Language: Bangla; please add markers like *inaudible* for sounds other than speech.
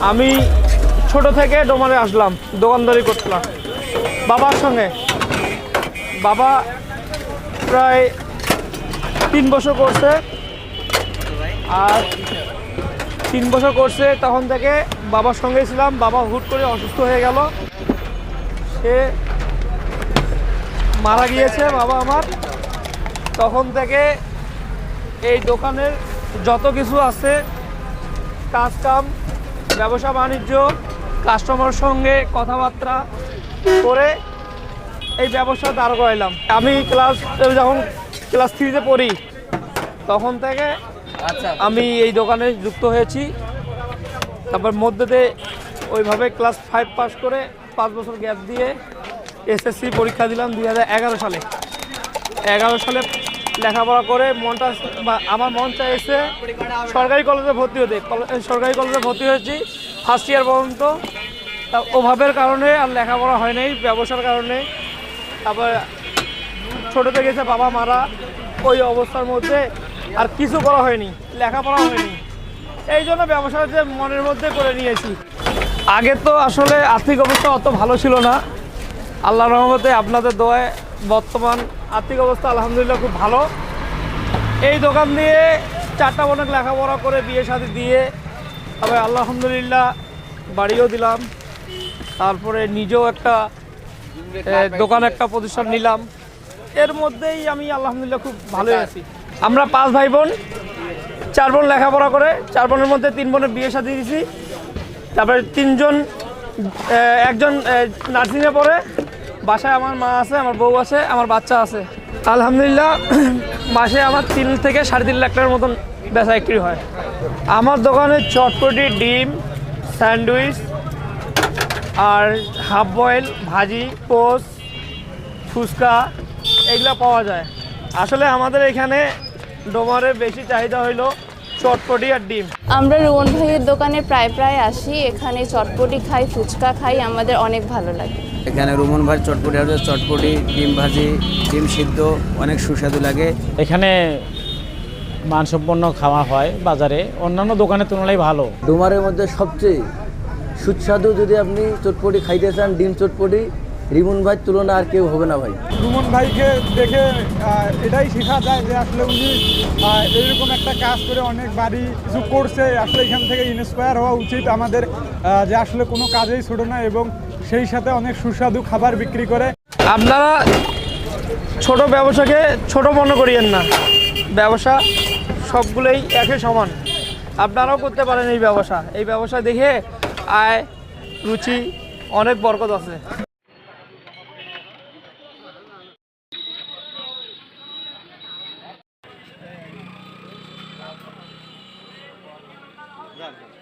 আমি ছোট থেকে ডোমারে আসলাম, দোকানদারি করছিলাম। বাবার সঙ্গে। বাবা প্রায় তিন বছর করছে। আর তিন বছর করছে, তখন থেকে বাবার সঙ্গে ছিলাম। বাবা হুট করে অসুস্থ হয়ে গেল। সে মারা গিয়েছে, বাবা আমার। তখন থেকে এই দোকানের যত কিছু আছে, কাজ কাম ব্যবসা বাণিজ্য কাস্টমার সঙ্গে কথাবার্তা করে এই ব্যবসা দাঁড় করাইলাম। আমি ক্লাস যখন ক্লাস থ্রিতে পড়ি তখন থেকে আচ্ছা। আমি এই দোকানে যুক্ত হয়েছি। তারপর মধ্যেতে ওইভাবে ক্লাস ফাইভ পাস করে পাঁচ বছর গ্যাপ দিয়ে এসএসসি পরীক্ষা দিলাম দু হাজার এগারো সালে। এগারো সালে লেখাপড়া করে মনটা আমার মন চাইছে সরকারি কলেজে ভর্তি হতে। সরকারি কলেজে ভর্তি হয়েছি ফার্স্ট ইয়ার পর্যন্ত। তা অভাবের কারণে আর লেখাপড়া হয় নাই, ব্যবসার কারণে। তারপর ছোটো গেছে বাবা মারা। ওই অবস্থার মধ্যে আর কিছু করা হয়নি লেখাপড়া হয়নি। এই জন্য ব্যবসা যে মনের মধ্যে করে নিয়েছি। আগে তো আসলে আর্থিক অবস্থা অত ভালো ছিল না। আল্লাহ রহমতে আপনাদের দোয়ায় বর্তমান আর্থিক অবস্থা আলহামদুলিল্লাহ খুব ভালো। এই দোকান দিয়ে চারটা অনেক লেখাপড়া করে বিয়ে শাদি দিয়ে তবে আলহামদুলিল্লাহ বাড়িও দিলাম। তারপরে নিজেও একটা দোকান একটা প্রতিষ্ঠান নিলাম। এর মধ্যেই আমি আলহামদুলিল্লাহ খুব ভালোই আছি। আমরা পাঁচ ভাই বোন চার বোন লেখাপড়া করে চার বোনের মধ্যে তিন বোনের বিয়ে শাদি দিয়েছি। তারপরে তিনজন একজন নার্সিংয়ে পড়ে বাসায় আমার মা আছে, আমার বউ আছে, আমার বাচ্চা আছে। আলহামদুলিল্লাহ, *clears throat* মাসে আমার তিন থেকে সাড়ে তিন লাখ টাকার মতন বেচা বিক্রি হয়। আমার দোকানে চটপটি, ডিম, স্যান্ডউইচ আর হাফ বয়েল, ভাজি পোস্ট ফুচকা এগুলো পাওয়া যায়। আসলে আমাদের এখানে ডোমারের বেশি চাহিদা হইল চটপটি আর ডিম। আমরা রুমন ভাইয়ের দোকানে প্রায় প্রায় আসি এখানে চটপটি খাই ফুচকা খাই আমাদের অনেক ভালো লাগে। এখানে রুমন ভাই চটপটি হাউসের চটপটি ডিম ভাজি ডিম সিদ্ধ অনেক সুস্বাদু লাগে। এখানে মানসম্পন্ন খাওয়া হয় বাজারে অন্যান্য দোকানের তুলনায় ভালো। ডুমারের মধ্যে সবচেয়ে সুস্বাদু যদি আপনি চটপটি খাইতে চান ডিম চটপটি রিমন ভাইয়ের তুলনা আর কেউ হবে না ভাই। রুমন ভাইকে দেখে এটাই শেখা যায় যে আসলে উনি আহ, এইরকম একটা কাজ করে অনেক বাড়ি কিছু করছে আসলে এখান থেকে ইন্সপায়ার হওয়া উচিত আমাদের যে আসলে কোনো কাজেই ছোট না এবং সেই সাথে অনেক সুস্বাদু খাবার বিক্রি করে। আপনারা ছোট ব্যবসাকে ছোট মনে করিয়েন না। ব্যবসা সবগুলোই একই সমান। আপনারাও করতে পারেন এই ব্যবসা। এই ব্যবসা দেখে আয় রুচি অনেক বরকত আছে। Да, да.